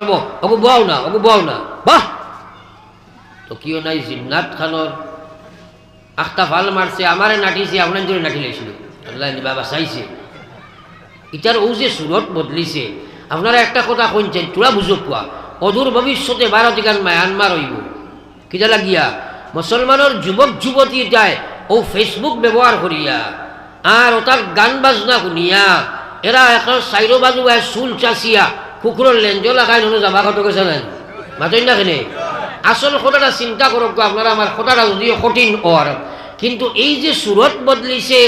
ওকে বাও না ওকে বাও না। বাহ! তো কিও নাই জিন্নাত খানর আখতা ফাল মারছে আমারে নাটিছে আপনার জন্য নাটি লাইছিল আল্লাহ বাবা চাইছে। ইটার ও যে সুরত বদলিছে। আপনারা একটা কথা শুনছেন তোরা বুঝো কোয়া অদূর ভবিষ্যতে ভারতীগান মায়ানমার হইব। কিটা লাগিয়া? মুসলমানের যুবক যুবতী যায় ও ফেসবুক ব্যবহার করিয়া আর ওটার গান বাজনা শুনিয়া। এরা এখন চাইরো বাজু চুল চাচিয়া। কুকুরের লেঞ্জ লাগাই ননো যাবা কত গেছে নেন মাতই না কেনে? আসল কথাটা চিন্তা করক গো আপনারা আমার কথাটা যদিও কঠিন ওর কিন্তু এই যে সুরত বদলিছে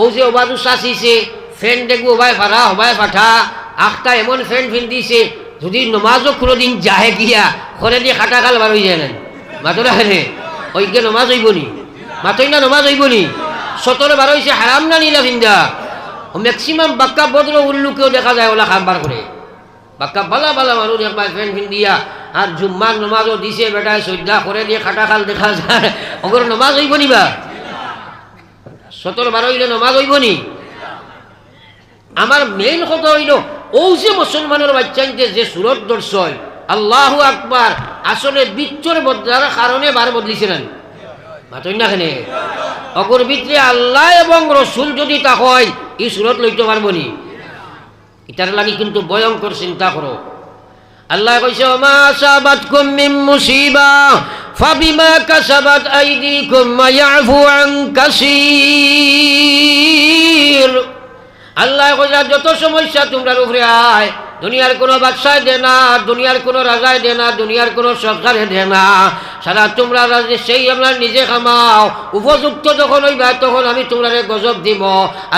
ও যে ওবাদু চাচিছে ফ্যান দেখব হবাই ফাটা হবাই ফাটা আখটা এমন ফ্যান ফিন দিছে, যদি নমাজও কোনোদিন যাহে গিয়া ঘরে দিয়ে খাটা কাল বার হয়ে যায় না মাতরা হেনে ওইকে নমাজ হইব নি? মাতই না নমাজ হইব নি? সতরে বার হয়েছে হারাম না নীলা ভিন্দা ম্যাক্সিমাম বাক্কা বদ্র উল্লুকেও দেখা যায়, ওলা খাবার করে বাক্কা বালা বালা মানুষ একবার ফ্যান ফিন দিয়া আর জুম্মার নমাজও দিছে বেটায় সজ্জা করে দিয়ে খাটা খাল দেখা যায়। ওগুলো নমাজ হইব নি বা? সতর বারো হইলে নমাজ হইব নি? আমার মেইন কথা হইল ও যে মুসলমানের বাচ্চাইতে যে সুরত দর্শয় আল্লাহ আকবার আসলে বিচ্ছর বদলার কারণে বার বদলিছে না মাতই না খানে। অকর ভিতরে আল্লাহ এবং রসুল যদি তা হয় এই সুরত লইতে পারব নি? এটার লাগি কিন্তু ভয়ঙ্কর চিন্তা করো। আল্লাহ কইছে মা সাবাতকুম মিন মুসিবা, ফাবিমা কাসাবাত আইদিকুম, মা ইয়াফু আন কাসীর। আল্লাহ কইলা যত সমস্যা তোমরা উপরে আয়, দুনিয়ার কোনো বাদশায় দে না, দুনিয়ার কোনো রাজায় দে না, দুনিয়ার কোনো সরকারে দে না। সারা তোমরা সেই আমরা নিজে খামাও। উপযুক্ত যখন হইবা, তখন আমি তোমরা গজব দিব।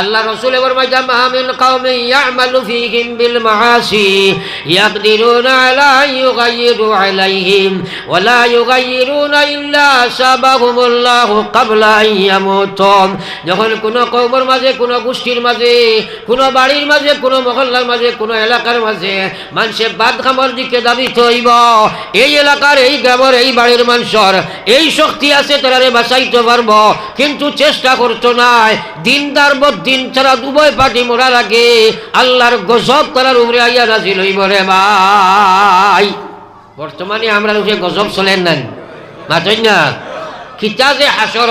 আল্লাহ রসুল এবার মাইজা মাহমিন কাউমে ইয়ামালু ফিহিম বিল মাহাসি ইয়াকদিরুনা আলা ইউগাইয়িরু আলাইহিম ওয়ালা ইউগাইয়িরুনা ইল্লা সাবাহুমুল্লাহু ক্বাবলা আন ইয়ামুতুম যখন কোনো কওমের মাঝে, কোনো গোষ্ঠীর মাঝে কোনো বাড়ির মাঝে, কোনো মহল্লার মাঝে, কোনো এলাকার মাঝে মানুষে বাদ খামর দিকে দাবি থইব এই এলাকার, এই গ্রামের, এই বাড়ির মানুষের এই শক্তি আছে তারারে বাঁচাইতে পারব। কিন্তু চেষ্টা করতো নাই। দিনদার দিন ছাড়া দুবই পাটি মোড়ার আগে আল্লাহর গজব করার উপরে আইয়া নাজিল হইব রে ভাই। বর্তমানে আমরা গজব চলেন না মাতই না? খিতা যে হাসর।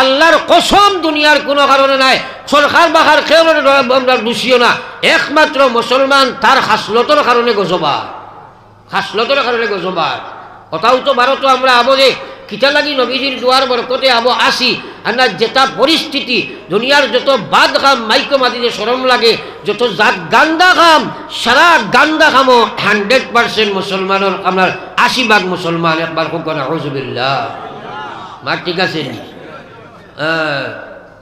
আল্লাহর কসম দুনিয়ার কোনো কারণে নাই। সরকার বাখার কেউ আমরা দোষীয় না। একমাত্র মুসলমান তার হাসলতর কারণে গজবা হাসলতর কারণে গজবা কথাও তো ভারত আমরা আবো যে, কিতা লাগি নবীজির দুয়ার বরকতে আবো আসি। না যেটা পরিস্থিতি, দুনিয়ার যত বাদ খাম, মাইকো মাতিতে সরম লাগে, যত জাত গান্দা খাম, সারা গান্দা খামো, হান্ড্রেড পার্সেন্ট মুসলমানের, আপনার আশি ভাগ মুসলমান, একবার হোক না হজবিল্লা মা ঠিক আছে।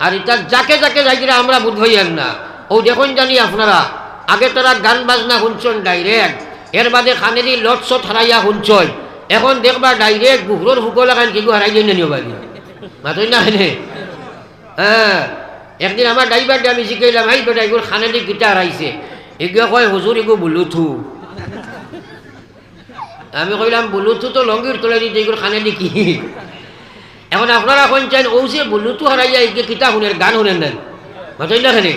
আর এটা যাকে যাকে যাইকিরা আমরা বুধ হইয়ান না। ও দেখুন জানি আপনারা, আগে তারা গান বাজনা শুনছেন ডাইরেক্ট। এর বাদে খানেরি লট হারাইয়া শুনছেন এখন দেখবা ডাইরেক্ট গুহরোর হুকো লাগান কি হারাই দিয়ে নিও বাড়ি। মাতই না হ্যাঁ। একদিন আমার ড্রাইভার আমি শিখাইলাম এই বেটা এগুলো খানেরি গিটার হারাইছে এগুলো কয়, হুজুর এগুলো বুলুথু আমি কইলাম বুলুথু তো লঙ্গির তোলে দিতে, এগুলো খানেরি কি? এখন আপনারা এখন চান ও যে বলুতু হারাইয়া এই কিতা শুনেন, গান শুনেন নেন মাতই না খানে?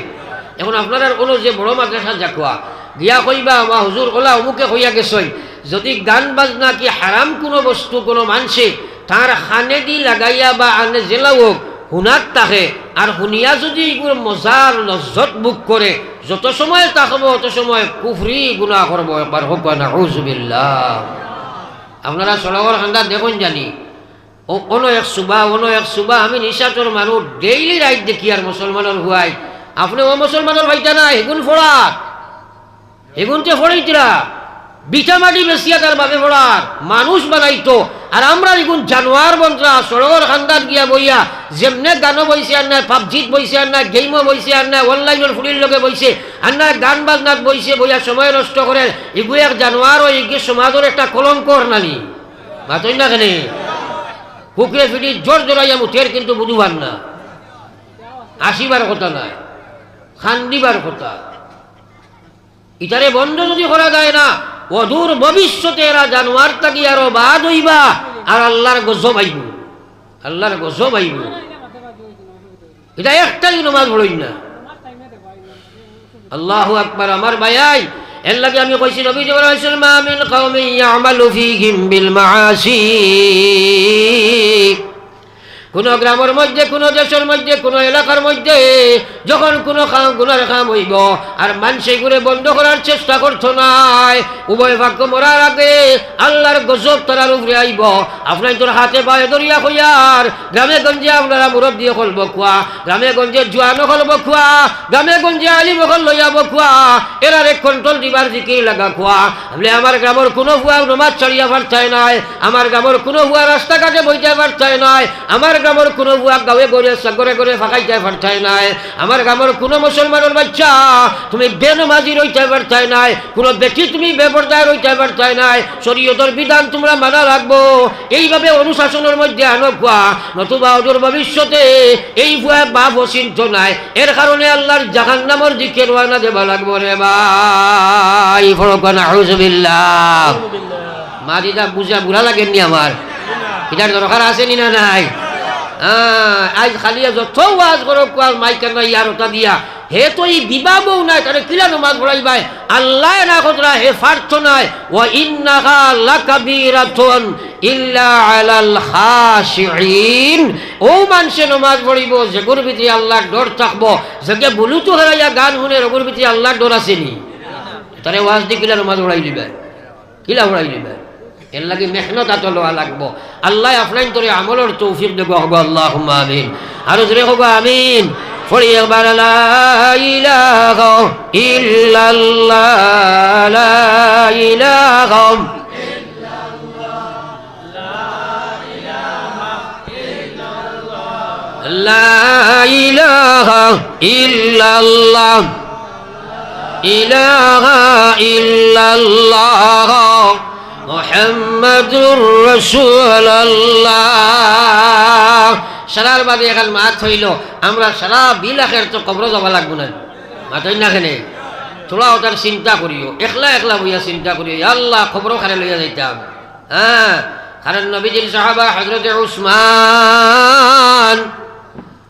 এখন আপনারা কোনো যে বড় মাদ্রাসা জাকুয়া, গিয়া কইবা বা হুজুর, ওলা অমুকে কইয়া গেছই। যদি গান বাজনা কি হারাম কোনো বস্তু, কোনো মানছে তার খানে দি লাগাইয়া বা আনে জেলাও হোক, শুনাত তাকে। আর শুনিয়া যদি এগুলো মজার লজ্জত বুক করে যত সময় তাকব অত সময় কুফরি গুণা করব একবার হোক না হুজবিল্লাহ আপনারা সড়কর খান্দা দেখুন জানি। কোনো এক সুবা অনো এক সুবা, আমি নিশাচর মানুষ ডেইলি রাইট দেখি আর মুসলমানের হুয়াই আপনি ও মুসলমানের ভাইটা না, হেগুন ফোড়ার হেগুনকে ফোড়াইতরা বিটা মাটি বেশিয়া তার বাবে ফোড়ার মানুষ বানাইতো। আর আমরা এগুন জানোয়ার বন্ত্রা সড়কর খান্দার গিয়া বইয়া যেমনে গানও বইছে আর না পাবজিত বইছে আর না গেমও বইছে আর না অনলাইনের ফুলির লগে বইছে আর না গান বাজনাত বইছে বইয়া সময় নষ্ট করে এগু এক জানোয়ার ও এগিয়ে সমাজের একটা কলঙ্কর নানি মাতই না কেনে? কুকুরে ফিটি জোর জোরাইয়া মুঠের কিন্তু বুঝুবার না। আসিবার কথা নাই, খান্দিবার কথা। ইটারে বন্ধ যদি করা যায় না, অদূর ভবিষ্যতে এরা জানোয়ার থাকি আরও বাদ হইবা, আর আল্লাহর গজব আইব। আল্লাহর গজব আইব। এটা একটাই নমাজ পড়ই না। আল্লাহ আকবার, আমার ভাইয়াই এর লাগে আমি কইছি নবী জবরাইল মা মিন কওমি ইয়ামালু ফীহিম বিল মাআসি কোন গ্রামের মধ্যে, কোন দেশের মধ্যে, কোন এলাকার মধ্যে যখন কোনো খাম, গুনার খাম হইব, আর মানুষ ঘুরে বন্ধ করার চেষ্টা করতো নাই উভয় ভাগ্য মরার আগে আল্লাহর গজব তারার উপরে আইব। আপনার তোর হাতে পায়ে দরিয়া হইয়ার গ্রামে গঞ্জে আপনারা মুরব দিয়ে হল বকুয়া, গ্রামে গঞ্জে জুয়ানো হল বকুয়া, গ্রামে গঞ্জে আলিম হল লইয়া বকুয়া, এরারে কন্ট্রোল দিবার দিকে লাগা খোয়া। বলে আমার গ্রামের কোনো ভুয়া নমাজ ছাড়িয়া পারতায় নাই, আমার গ্রামের কোনো ভুয়া রাস্তাঘাটে বইতে পারতায় নাই, আমার গ্রামের কোনো বুয়া গাঁয়ে গড়ে সাগরে করে ফাঁকাইতে পারতাই নাই। আমার গ্রামের কোনো মুসলমানের বাচ্চা, তুমি বেন বেনমাজি রইতে পারতাই নাই। কোনো বেটি তুমি বেপরদায় রইতে পারতাই নাই। শরীয়তর বিধান তোমরা মানা রাখব এইভাবে অনুশাসনের মধ্যে আনো খুয়া নতুবা অদূর ভবিষ্যতে এই ভুয়া বা বসিন্ত নাই। এর কারণে আল্লাহর জাহান নামর দিকে রওনা দেবা লাগবো রে ভাই। ফরকান আউজুবিল্লাহ মা দিদা বুঝা বুড়া লাগেননি আমার এটার দরকার আছে নি নাই? আজ খালি যত ওয়াজ করো কোয়াল মাইকের নাই আর ওটা দিয়া। হে তো এই বিবাহ নাই তাহলে কিলা নমাজ পড়াই ভাই? আল্লাহ না কতরা, হে ফার্থ নাই। ও ইন্নাহা লাকাবীরাতুন ইল্লা আলাল খাশিঈন। ও মানুষে নমাজ পড়িব, যে গুর ভিতরে আল্লাহর ডর থাকব। যেকে বলু তো হারাইয়া গান শুনে রগুর ভিতরে আল্লাহর ডর আসেনি। তারে ওয়াজ দি কিলা নমাজ পড়াই লিবে কিলা পড়াই লিবে এর লাগে মেহনত আত লওয়া লাগবো আল্লাহ আপনার তোরে আমলের তৌফিক দেবো হব আল্লাহ আমিন আর জোরে হব আমিন ফড়ি একবার লা ইলাহা ইল্লাল্লাহ লা ইলাহা لا إله إلا الله إله إلا الله মোহাম্মদুর রসুল্লাহ সারার বাদে এখন মাত হইল, আমরা সারা বিলাখের তো কবর যাওয়া লাগবো না। মাত হইল না খেলে চিন্তা করিও, একলা একলা বইয়া চিন্তা করিও আল্লাহ খবর খারে লইয়া যাইতাম। হ্যাঁ কারণ নবীজির সাহাবা হজরত উসমান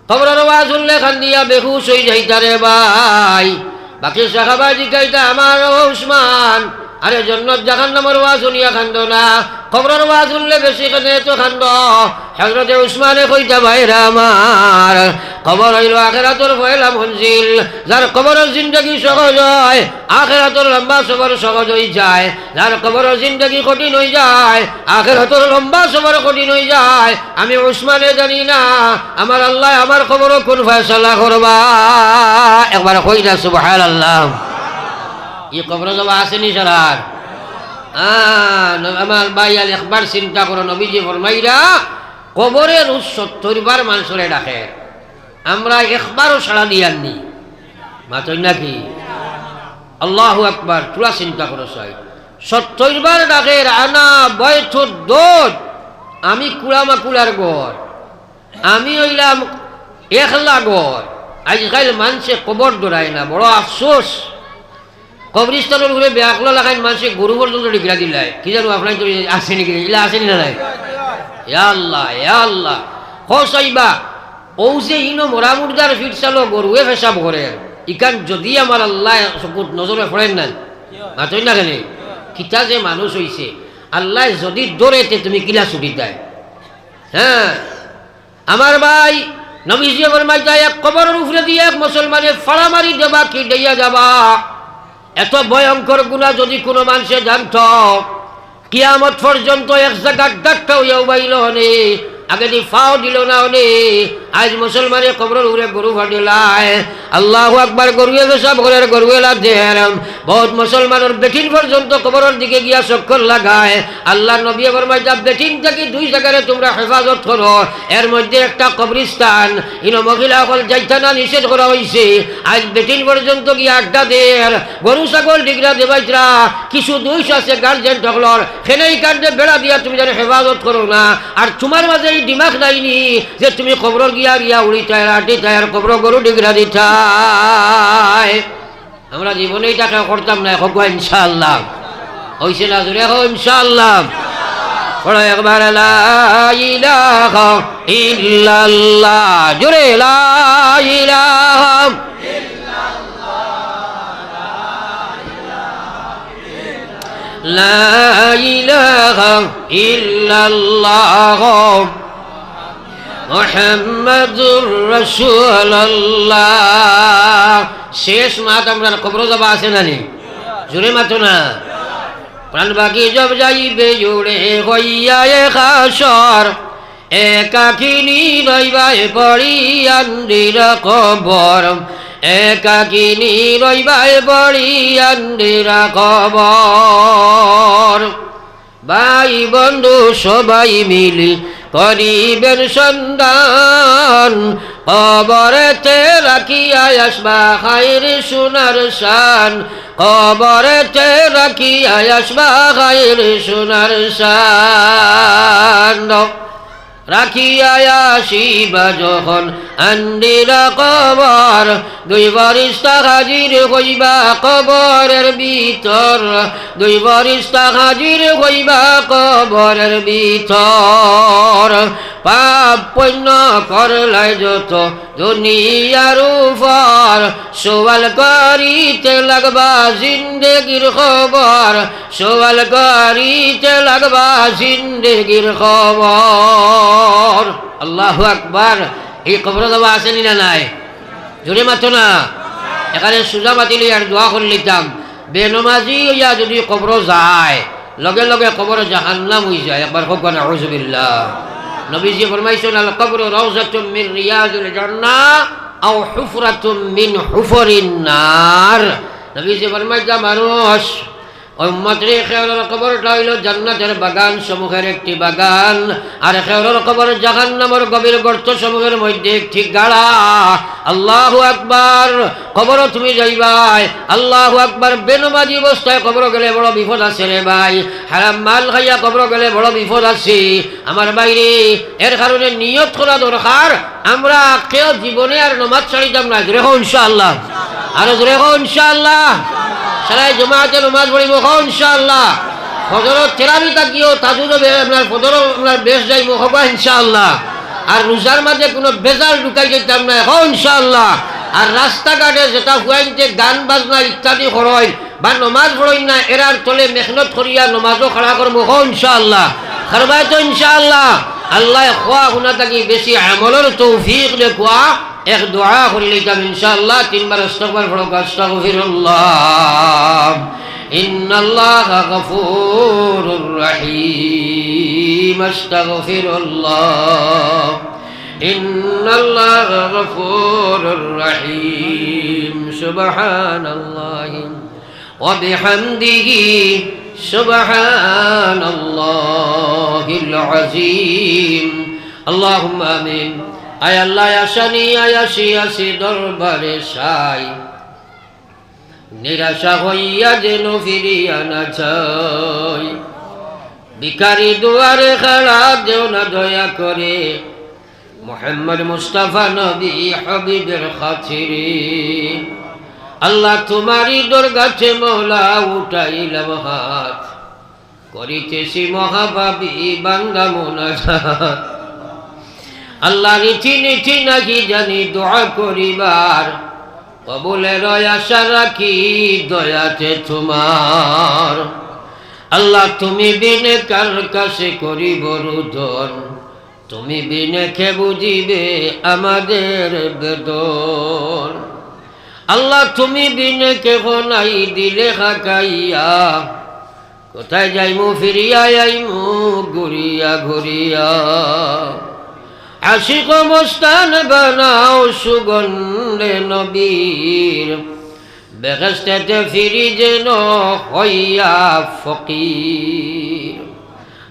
খবরের আওয়াজ উল্লেখান দিয়া বেহুশ হয়ে যাইতারে ভাই। বাকি সাহাবা জিজ্ঞাইতা আমার উসমান আরে জন্নত জাহান নামর ওয়াজ শুনিয়া খান্দ না। খবরের ওয়াজ শুনলে বেশি কানে তো খান্দ। হজরতে উসমানে কইতা, ভাইরা আমার, খবর হইল আখেরাতর ভয়লা মঞ্জিল। যার কবরের জিন্দগি সহজ হয়, আখেরাতর লম্বা সবর সহজ হয়ে যায়। যার কবরের জিন্দগি কঠিন হয়ে যায়, আখেরাতর লম্বা সবর কঠিন হয়ে যায়। আমি উসমানে জানি না, আমার আল্লাহ আমার খবরও কোন ফয়সলা করবা? একবার কই না সুবহান আল্লাহ ই কবর যাওয়া আসেনি সারার। আমার ভাই আল একবার চিন্তা করো, নবীজি ফরমাইরা, কবরের সত্তর বার মানুষরে ডাকে। আমরা একবারও সাড়া দিয়াননি মাতই নাকি? আল্লাহ আকবার, তোরা চিন্তা করো সাই সত্তর বার ডাকে আনা বয়থ দোদ। আমি কুড়ামা কুড়ার গড় আমি হইলাম একলা গড় আজকাল মানুষে কবর দৌড়ায় না, বড় আফসোস। কবরিস্তানের ঘুরে ব্যাকলো লাগাই মানুষে গরু পর্যন্ত ডিগরা দিলাই কি জানো আপনার তো আসে নাকি? এগুলা আসেনি না নাই? আল্লাহ আল্লাহ। হসাইবা ও যে ইনো মরা মুর্দার ফিট চালো গরুয়ে ফেসাব করে ইকান যদি আমার আল্লাহ চকুত নজরে পড়েন না মাতই না কেন কিতা যে মানুষ হইছে আল্লাহ যদি দৌড়েতে তুমি কিলা ছুটি দেয় হ্যাঁ আমার ভাই, নবীজি ফরমাই যায় এক কবরের উপরে দিয়ে, এক মুসলমানের ফাড়া মারি দেবা, কি দিয়া যাবা? এত ভয়ঙ্কর গুণা যদি কোনো মানুষে জানত, কিয়ামত পর্যন্ত এক জায়গার ডাক্তার বাইল হনে আগে দি ফাও দিল না হনে আজ মুসলমানের কবরের উড়ে গরু ফাটিলায়। আল্লাহ আকবার গরুয়ে সব ঘরের গরুয়েলা দেন বহুত মুসলমানের বেটিন পর্যন্ত কবরের দিকে গিয়া চক্কর লাগায়। আল্লাহ নবী ফরমাই যা বেটিন থেকে দুই জায়গায় তোমরা হেফাজত করো। এর মধ্যে একটা কবরিস্তান ইনো মহিলা সকল যাইতে না নিষেধ করা হয়েছে আজ বেটিন পর্যন্ত গিয়ে আড্ডা দের। গরু, ছাগল, ডিগরা, দেবাইতরা, কিছু দুইশ আছে, গার্জেন ঠকলর সেনেই কাণ্ডে বেড়া দিয়া তুমি যেন হেফাজত করো না। আর তোমার মাঝে এই দিমাগ নাইনি যে তুমি কবর গিয়া গিয়া উড়ি চায় আড্ডি চায় আর কবর গরু ডিগরা দিঠায় আমরা জীবনেই টাকা করতাম না হোক ইনশাআল্লাহ হয়েছে না জোরে হো ইনশাআল্লাহ পড়ো একবার লা ইলাহা ইল্লাল্লাহ জোরে লা ইলাহা لا إله إلا الله মোহাম্মদুর রসুল্লাহ শেষ মাত আমরা কবর যাবা আছে না নি? জোরে মাতো না। প্রাণ বাকি জব যাইবে জোড়ে হইয়া এ খাসর একাকিনী রইবাই পড়ি আন্দির কবর। একাকিনী রইবাই পড়ি আন্দির কবর। ভাই বন্ধু, সবাই মিলি করিবেন সন্ধান কবরেতে রাখিয়া আসবা খাইর সোনার শান। কবরেতে রাখিয়া আসবা খাইর সোনার শান। রাখিয়া আসিবা যখন আন্দিরা কবর, দুই বরিস্তা হাজির হইবা কবরের ভিতর। দুই বরিস্তা হাজির হইবা কবরের ভিতর। পাপ পণ্য করলাই যত দুনিয়ার উপর। সোয়াল করিতে লাগবা জিন্দেগির খবর। সোয়াল করিতে লাগবা জিন্দেগির খবর। আল্লাহ আকবার। এই কবর দেওয়া আসেনি না নাই? জোরে মাতো না? এখানে সুজা মাতিলে আর দোয়া করে লিতাম। বেনমাজি ইয়া যদি কবর যায়, লগে লগে কবর জাহান্নাম হয়ে যায়। একবার হোক না আউজুবিল্লাহ নবীজি ফরমাইছেন, আল কবর রাউজাতুম মিন রিয়াজুল জান্নাহ আও হুফরাতুম মিন হুফরিন নার। নবীজি ফরমাইছা মানুষ হইল বাগান একটি বাগান। আর গর্ত মধ্যে একটি আল্লাহ তুমি আল্লাহ অবস্থায় গেলে বড় বিপদ আছে রে মাল খাইয়া গেলে বড় বিপদ আছে। আমার বাইরে, এর কারণে নিয়ত করা দরকার। আমরা কেউ জীবনে আর নমাজ ছাড়িতাম না। রেখো ইনশাআল্লাহ। আর রেখো ইনশাআল্লাহ। সারাই জমাতে নমাজ পড়িব হও ইনশাআল্লাহ। ফজরত তেরাবি তাকিও তাজুদ আপনার ফজর আপনার বেশ যাইব, হবা ইনশাআল্লাহ। আর রোজার মাঝে কোনো বেজাল ঢুকাই যেতাম না হও ইনশাআল্লাহ। আর রাস্তাঘাটে যেটা হুয়াইতে গান, বাজনা ইত্যাদি করই বা নমাজ পড়ই না, এরার তলে মেহনত করিয়া নমাজও খাড়া করব হও ইনশাআল্লাহ। খারবাই তো ইনশাআল্লাহ। আল্লাহ খোয়া শুনা থাকি বেশি আমলের তৌফিক দেখুয়া এক দোয়া করলে যাম ইনশাআল্লাহ তিনবার ইস্তগফার পড়ো আস্তাগফিরুল্লাহ ইন্নাল্লাহ গফুরুর রহিম আস্তাগফিরুল্লাহ ইন্নাল্লাহ গফুরুর রহিম সুবহানাল্লাহ وبحمده سبحان الله العظيم اللهم آمين আয় আল্লাহ আসানি আয়াসি আসি দরবারে সাই নিরাশা হইয়া যেন ফিরিয়া না চাই ভিকারি দুয়ারে খাড়া দেও না দয়া করে মোহাম্মদ মুস্তাফা নবী হবিবের খাতিরে আল্লাহ তোমারই দরগাছে মৌলা উঠাইলাম হাত। করিতেছি মহাভাবী বান্দা মোনাজাত। আল্লাহ নীতি নীতি নাকি জানি দোয়া করিবার। কবুলের আশা রাখি দয়াতে তোমার। আল্লাহ তুমি বিনে কার কাছে করিব রুদন? তুমি বিনে খে বুঝিবে আমাদের বেদন? আল্লাহ, তুমি বিনে কেহ নাই দিলে হাকাইয়া। কোথায় যাইমু, ফিরিয়া আইমু, ঘুরিয়া ঘুরিয়া। আশিক মস্তান বানাও সুগন্ধে নবীর। বেহেস্তেতে ফিরি যেন হইয়া ফকির।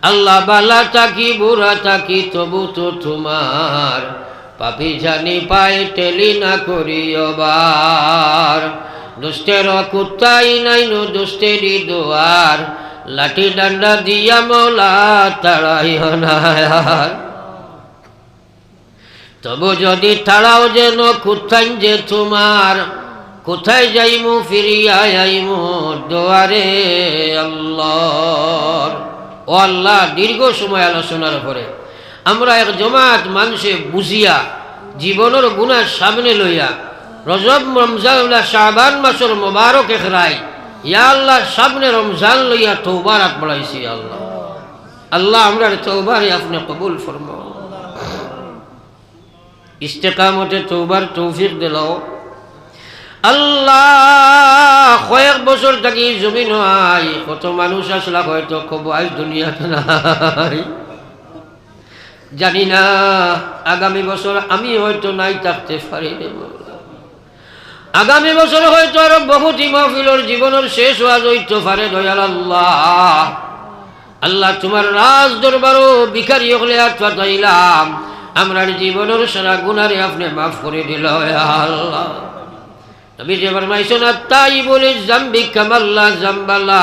আল্লাহ বালা থাকি, বুড়া থাকি, তবু তো তোমার। পাপি জানি পায় টেলি না করিবার দুষ্টের কুত্তাই নাই নো দুষ্টেরই দোয়ার। লাঠি ডান্ডা দিয়া মৌলা তাড়াই হনায়ার তবু যদি তাড়াও যেন কোথায় যে তোমার, কোথায় যাইমু, ফিরিয়া যাইমু দোয়ারে আল্লাহ ও আল্লাহ, দীর্ঘ সময় আলোচনার পরে আমরা এক জমাত মানুষে বুঝিয়া, জীবনের গুণার সামনে লইয়া, রজব, রমজান শাহবান মাসের মোবারক এখরাই, ইয়া আল্লাহ সামনে রমজান লইয়া তৌবার বাড়াইছি আল্লাহ। আল্লাহ আমরা তৌবারে আপনি কবুল ফরমাও ইস্তেকামতে তৌবার তৌফিক দিলাও। আল্লাহ, কয়েক বছর থাকি জমিন হয়, কত মানুষ আসলা হয়তো কব আজ দুনিয়াতে নাই। জানি না, আগামী বছর আমি হয়তো নাই থাকতে পারি আগামী বছর হয়তো আরও বহুত মহফিলর জীবনের শেষ হওয়া যাইতে পারে দয়াল আল্লাহ। আল্লাহ তোমার রাজ দরবারও ভিখারি হলে আর পাঠাইলাম আমরার জীবনের সারা গুনারে আপনি মাফ করে দিল আল্লাহ। নবী যে ফরমাইছেন তাই বলে জাম্বি কামাল্লা জাম্বালা।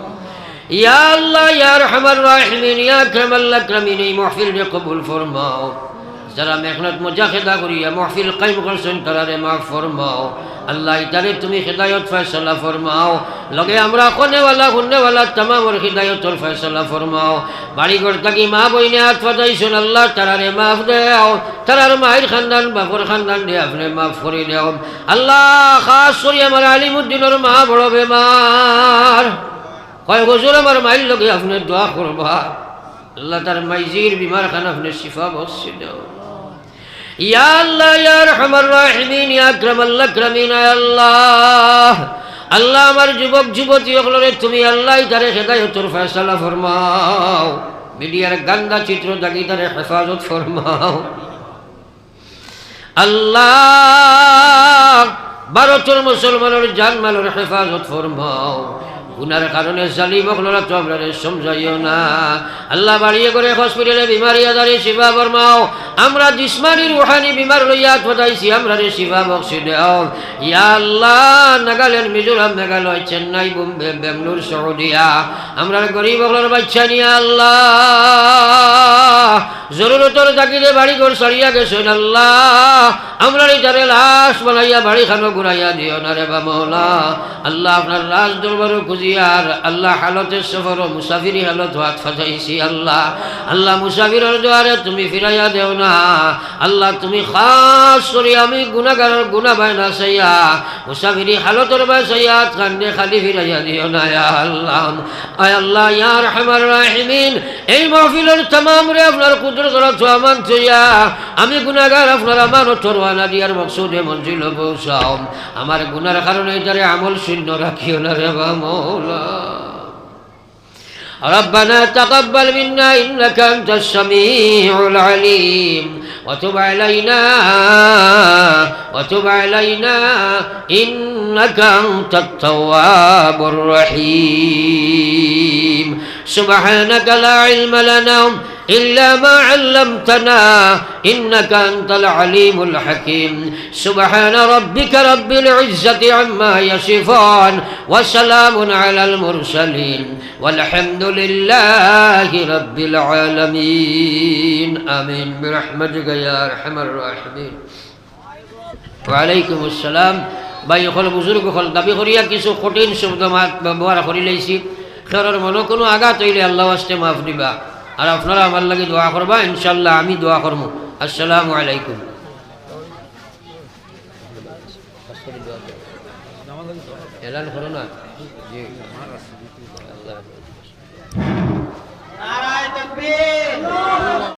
ইয়া আল্লাহ, ইয়া রহমান রাহিমিন, ইয়া কামাল আকরামিন, এই মাহফিল কবুল ফরমাও। যারা মেহনত মুজাহিদা করিয়া মাহফিল কায়েম করছেন তারারে মাফ ফরমাও। আল্লাহ ইতারে তুমি হিদায়ত ফয়সালা ফরমাও। লগে আমরা কোনেওয়ালা হুন্নেওয়ালা তামামর হিদায়তর ফয়সালা ফরমাও। বাড়ি ঘর থাকি মা বইনে হাত ফাটাইছেন আল্লাহ তারারে মাফ দেও। তারার মায়ের খানদান, বাপর খানদান দিয়ে আপনি মাফ করে দেও। আল্লাহ, খাস করি আমার আলিমুদ্দিনের মা বড় বেমার। কয় বছর আমার মাইল লগে আপনি দোয়া করবা? আল্লাহ তার মাইজির বিমার খান আপনি শিফা বসছে দাও। ইয়া আল্লাহ, ইয়া রহমান রাহিমিন, ইয়া আকরামাল আকরামিন ইয়া আল্লাহ। আল্লাহ আমার যুবক, যুবতী সকলরে তুমি আল্লাহ তারে হেদায়তর ফয়সালা ফরমাও। মিডিয়ার গান্দা চিত্র দাগি তারে হেফাজত ফরমাও। আল্লাহ ভারতের মুসলমানের জানমালের হেফাজত ফরমাও। গুনার কারণে জালিম হলরা তো আপনারে সমঝাইও না। আল্লাহ বাড়িয়ে করে হসপিটালে বিমারি আদারে শিবা বর্মাও আমরা জিসমানি রুহানি বিমার লইয়া পদাইছি আমরা রে শিবা বক্সি দেও। ইয়া আল্লাহ, নাগাল্যান্ড, মিজোরাম, মেঘালয়, চেন্নাই, বোম্বে, বেঙ্গলোর, সৌদিয়া। আমরা গরিব হলর বাচ্চা নিয়ে আল্লাহ। জরুরতর তাকিদে বাড়ি ঘর সারিয়া গেছেন আল্লাহ। আমরা তারে লাশ বানাইয়া বাড়ি খানো ঘুরাইয়া দিও না রে বামলা আল্লাহ আপনার রাজ দরবারও খুঁজিয়ার, আল্লাহ হালতের সফর ও মুসাফিরি হালত হাত ফাটাইছি আল্লাহ। আল্লাহ মুসাফিরের দ্বারে তুমি ফিরাইয়া দেও না। আল্লাহ তুমি খাস করি আমি গুণাগারের গুণা বাই না সাইয়া। মুসাফিরি হালতের বাই সাইয়া কান্দে খালি ফিরাইয়া দিও না আল্লাহ। আয় আল্লাহ, ইয়া রহমান রাহিমিন। এই মাহফিলের তামাম রে আপনার কুদরত আমান থইয়া আমি গুণাগার আপনার আমার তরওয়ানা দিয়ার মকসুদে মঞ্জিল পৌঁছাও আমার গুনার কারণে এটারে আমল শূন্য রাখিও না রে বা মৌলা ربنا تقبل منا إنك أنت السميع العليم وتب علينا وتب علينا إنك أنت التواب الرحيم سبحانك لا علم لنا إلا ما علمتنا إنك أنت العليم الحكيم سبحان ربك رب العزة عما يصفون وسلام على المرسلين والحمد لله رب العالمين آمين برحمتك يا أرحم الراحمين ওয়ালাইকুম আসসালাম ভাই অকল বুজুর্গ অকল দাবি করিয়া কিছু কঠিন শব্দ মাত ব্যবহার করি লাইছি খেৰৰ মনো কোনো আঘাত হইলে আল্লাহ আসতে মাফ দিবা আর আপনারা আমার লাগে দোয়া করবা, ইনশাল্লাহ আমি দোয়া করব। আসসালামু আলাইকুম। এলান করো না?